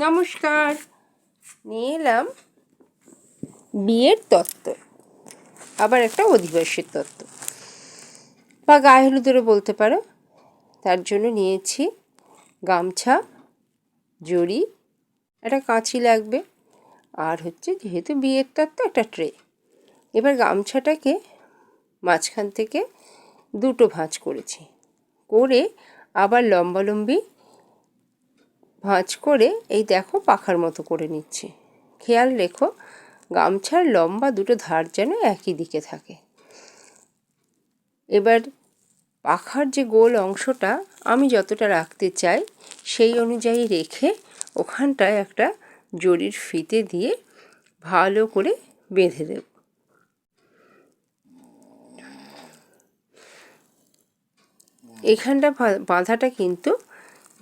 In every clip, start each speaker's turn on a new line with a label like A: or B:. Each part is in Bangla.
A: নমস্কার। নিয়ে এলাম বিয়ের তত্ত্ব। আবার একটা অধিবাসীর তত্ত্ব। বা গায়ে হলুদেরও বলতে পারো। তার জন্য নিয়েছি গামছা, জড়ি, একটা কাঁচি লাগবে। আর হচ্ছে যেহেতু বিয়ের তত্ত্ব, একটা ট্রে। এবার গামছাটাকে মাঝখান থেকে দুটো ভাঁজ করেছি। করে আবার লম্বালম্বি ভাঁজ করে এই দেখো পাখার মতো করে নিচ্ছি। খেয়াল রেখো, গামছার লম্বা দুটো ধার যেন একই দিকে থাকে। এবার পাখার যে গোল অংশটা আমি যতটা রাখতে চাই সেই অনুযায়ী রেখে ওখানটায় একটা জরির ফিতে দিয়ে ভালো করে বেঁধে দেব। এখানটা বাঁধাটা কিন্তু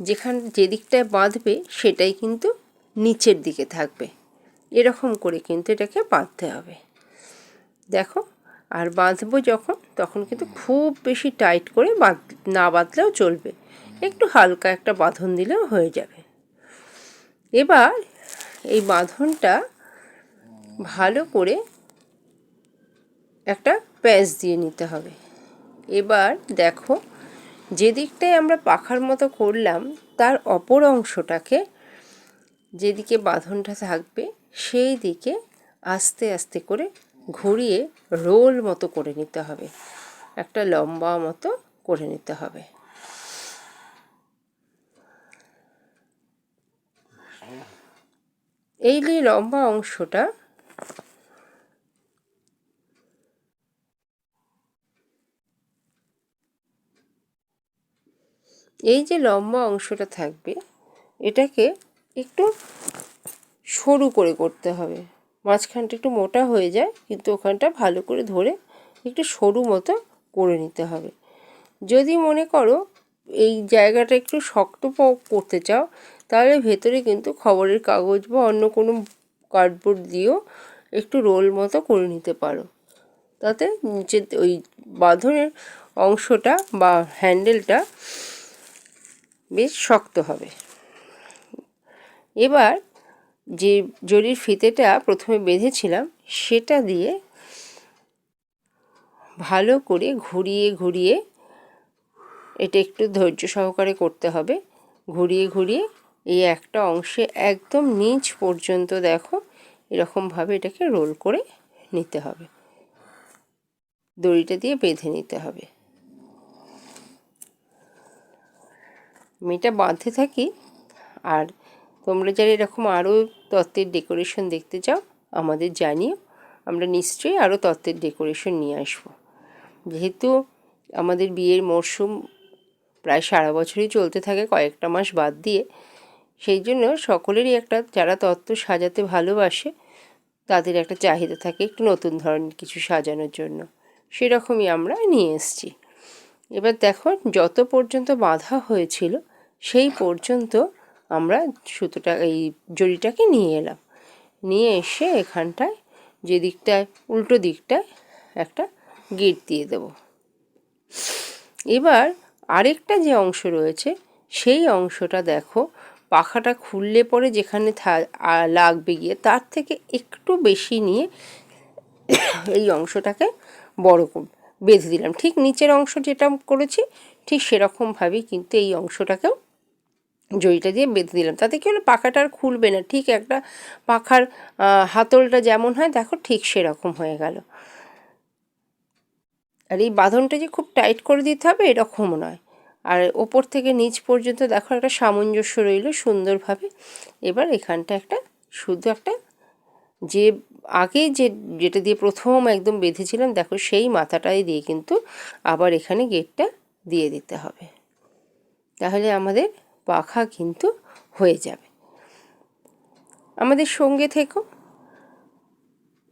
A: যেখান, যে দিকটায় বাঁধবে সেটাই কিন্তু নিচের দিকে থাকবে। এরকম করে কিন্তু এটাকে বাঁধতে হবে। দেখো, আর বাঁধবো যখন, তখন কিন্তু খুব বেশি টাইট করে বাঁধ, না বাঁধলেও চলবে। একটু হালকা একটা বাঁধন দিলেও হয়ে যাবে। এবার এই বাঁধনটা ভালো করে একটা প্যাঁচ দিয়ে নিতে হবে। এবার দেখো যে দিকটায় আমরা পাখার মতো করলাম, তার অপর অংশটাকে যেদিকে বাঁধনটা থাকবে, সেই দিকে আস্তে আস্তে করে ঘুরিয়ে রোল মতো করে নিতে হবে। একটা লম্বা মতো করে নিতে হবে। এই লম্বা অংশটা এই যে লম্বা অংশটা থাকবে, এটাকে একটু সরু করে করতে হবে। মাঝখানটা একটু মোটা হয়ে যায়, কিন্তু ওখানটা ভালো করে ধরে একটু সরু মতো করে নিতে হবে। যদি মনে করো এই জায়গাটা একটু শক্ত করতে চাও, তাহলে ভেতরে কিন্তু খবরের কাগজ বা অন্য কোনো কার্ডবোর্ড দিয়েও একটু রোল মতো করে নিতে পারো। তাতে নিচে ওই বাঁধনের অংশটা বা হ্যান্ডেলটা বেশ শক্ত হবে। এবার যে জরির ফিতেটা প্রথমে বেঁধেছিলাম, সেটা দিয়ে ভালো করে ঘুরিয়ে ঘুরিয়ে এটা একটু ধৈর্য সহকারে করতে হবে। ঘুরিয়ে ঘুরিয়ে এই একটা অংশে একদম নিচ পর্যন্ত দেখো, এরকমভাবে এটাকে রোল করে নিতে হবে। দড়িটা দিয়ে বেঁধে নিতে হবে। আমি এটা বাঁধতে থাকি। আর তোমরা যারা এরকম আরও তত্ত্বের ডেকোরেশন দেখতে চাও, আমাদের জানিও। আমরা নিশ্চয়ই আরও তত্ত্বের ডেকোরেশন নিয়ে আসব। যেহেতু আমাদের বিয়ের মরশুম প্রায় সারা বছরই চলতে থাকে কয়েকটা মাস বাদ দিয়ে, সেই জন্য সকলেরই একটা যারা তত্ত্ব সাজাতে ভালোবাসে, তাদের একটা চাহিদা থাকে একটু নতুন ধরনের কিছু সাজানোর জন্য। সেরকমই আমরা নিয়ে এসছি। এবার দেখো যত পর্যন্ত বাঁধা হয়েছিল, সেই পর্যন্ত আমরা সুতোটা, এই জড়িটাকে নিয়ে এলাম। নিয়ে এসে এখানটায় যে দিকটায়, উল্টো দিকটায় একটা গিট দিয়ে দেব। এবার আরেকটা যে অংশ রয়েছে, সেই অংশটা দেখো পাখাটা খুললে পরে যেখানে লাগবে গিয়ে তার থেকে একটু বেশি নিয়ে এই অংশটাকে বড় বেঁধে দিলাম। ঠিক নিচের অংশ যেটা করেছি, ঠিক সেরকমভাবেই কিন্তু এই অংশটাকেও জড়িটা দিয়ে বেঁধে দিলাম। তাতে কী হলো? পাখাটা আর খুলবে না। ঠিক একটা পাখার হাতলটা যেমন হয়, দেখো ঠিক সেরকম হয়ে গেল। আর এই বাঁধনটা যে খুব টাইট করে দিতে হবে এরকমও নয়। আর ওপর থেকে নিচ পর্যন্ত দেখো একটা সামঞ্জস্য রইল সুন্দরভাবে। এবার এখানটা একটা, শুধু একটা যে আগে যে, যেটা দিয়ে প্রথম একদম বেঁধেছিলাম, দেখো সেই মাথাটাই দিয়ে কিন্তু আবার এখানে গেটটা দিয়ে দিতে হবে। তাহলে আমাদের পাখা কিন্তু হয়ে যাবে। আমাদের সঙ্গে থেকো।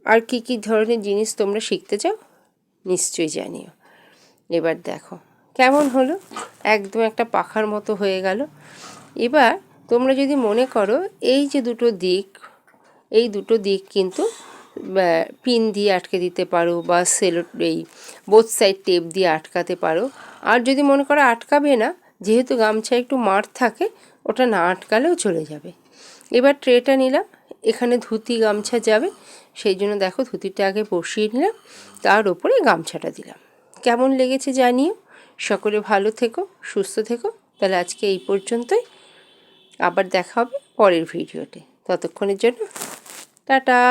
A: আর কি কি ধরনের জিনিস তোমরা শিখতে চাও, নিশ্চয়ই জানিও। এবার দেখো, কেমন হলো? একদম একটা পাখার মতো হয়ে গেল। এবার তোমরা যদি মনে করো, এই যে দুটো দিক এই দুটো দিক কিন্তু পিন দিয়ে আটকে দিতে পারো বা সেলো, এই বোথ সাইড টেপ দিয়ে আটকাতে পারো। আর যদি মনে করো আটকাবে না, যেহেতু গামছা একটু মার থাকে, ওটা না আটকালেও চলে যাবে। এবার ট্রেটা নিলাম, এখানে ধুতি গামছা যাবে, সেই জন্য দেখো ধুতিটা আগে বসিয়ে নিলাম, তার ওপরে গামছাটা দিলাম। কেমন লেগেছে জানিও। সকলে ভালো থেকো, সুস্থ থেকো। তাহলে আজকে এই পর্যন্তই। আবার দেখা হবে পরের ভিডিওতে। ততক্ষণের জন্য টাটা